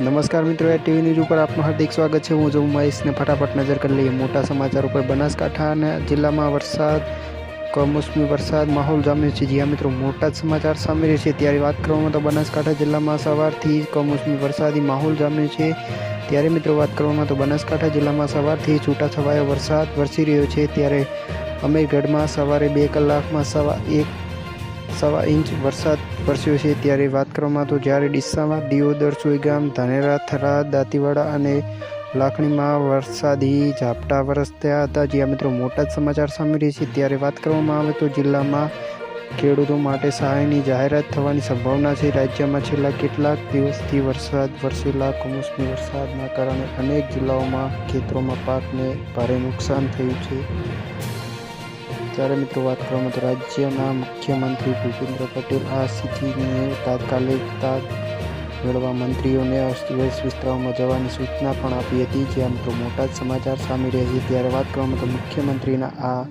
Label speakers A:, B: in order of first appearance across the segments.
A: નમસ્કાર મિત્રો, એ TV news ઉપર આપનું હાર્દિક સ્વાગત છે. હું જો મહેશને ફટાફટ નજર કરી લઈએ. મોટા સમાચાર ઉપર બનાસકાંઠાના જિલ્લામાં વરસાદ, કમોસમી વરસાદ માહોલ જામ્યો છે. જ્યાં મિત્રો, મોટા જ સમાચાર સામે રહે છે. ત્યારે વાત કરવામાં તો બનાસકાંઠા જિલ્લામાં સવારથી કમોસમી વરસાદી માહોલ જામ્યો છે. ત્યારે મિત્રો વાત કરવામાં તો બનાસકાંઠા જિલ્લામાં સવારથી છૂટાછવાયો વરસાદ વરસી રહ્યો છે. ત્યારે અમીરગઢમાં સવારે બે કલાકમાં સવા એક સવા ઇંચ વરસાદ વરસ્યો છે. ત્યારે વાત કરવામાં તો જ્યારે ડીસામાં દિયોદર, સુઈગામ, ધાનેરા થરાદ દાંતીવાડા અને લાખણીમાં વરસાદી ઝાપટા વરસ્યા હતા. જ્યાં મિત્રો મોટા જ સમાચાર સામે રહી છે. ત્યારે વાત કરવામાં આવે તો જિલ્લામાં ખેડૂતો માટે સહાયની જાહેરાત થવાની સંભાવના છે. રાજ્યમાં છેલ્લા કેટલાક દિવસથી વરસાદ વરસેલા કમોસમી વરસાદના કારણે અનેક જિલ્લાઓમાં ખેતરોમાં પાકને ભારે નુકસાન થયું છે. ત્યારે મિત્રો વાત કરવામાં તો રાજ્યના મુખ્યમંત્રી ભૂપેન્દ્ર પટેલ આ સ્થિતિને તાત્કાલિક તાગ મેળવવા મંત્રીઓને અસ્તવ્યસ્ત વિસ્તારોમાં જવાની સૂચના પણ આપી હતી. જ્યાં મિત્રો મોટા જ સમાચાર સામે રહ્યા છે. ત્યારે વાત કરવામાં તો મુખ્યમંત્રીના આ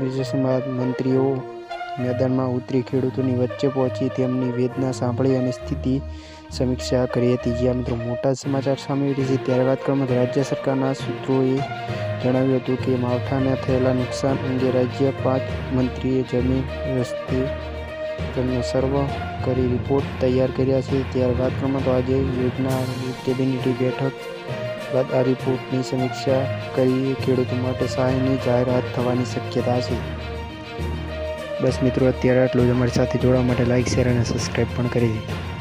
A: નિર્દેશન બાદ મંત્રીઓ મેદાનમાં ઉતરી ખેડૂતોની વચ્ચે પહોંચી તેમની વેદના સાંભળી અને સ્થિતિ સમીક્ષા કરી હતી. જ્યાં મિત્રો મોટા સમાચાર સામે છે. ત્યારે વાત કરવામાં રાજ્ય સરકારના સૂત્રોએ જણાવ્યું હતું કે માવઠાને થયેલા નુકસાન અંગે રાજ્ય પાંચ મંત્રીએ જમીન રસ્તે તેમનો સર્વ કરી રિપોર્ટ તૈયાર કર્યા છે. ત્યારબાદ વાત આજે યોજના કેબિનેટની બેઠક બાદ આ રિપોર્ટની સમીક્ષા કરી. ખેડૂતો માટે સહાયની જાહેરાત થવાની શક્યતા છે. બસ મિત્રો, અત્યારે આટલું જ. અમારી સાથે જોડાવા માટે લાઇક શેર અને સબસ્ક્રાઈબ પણ કરી દીધું.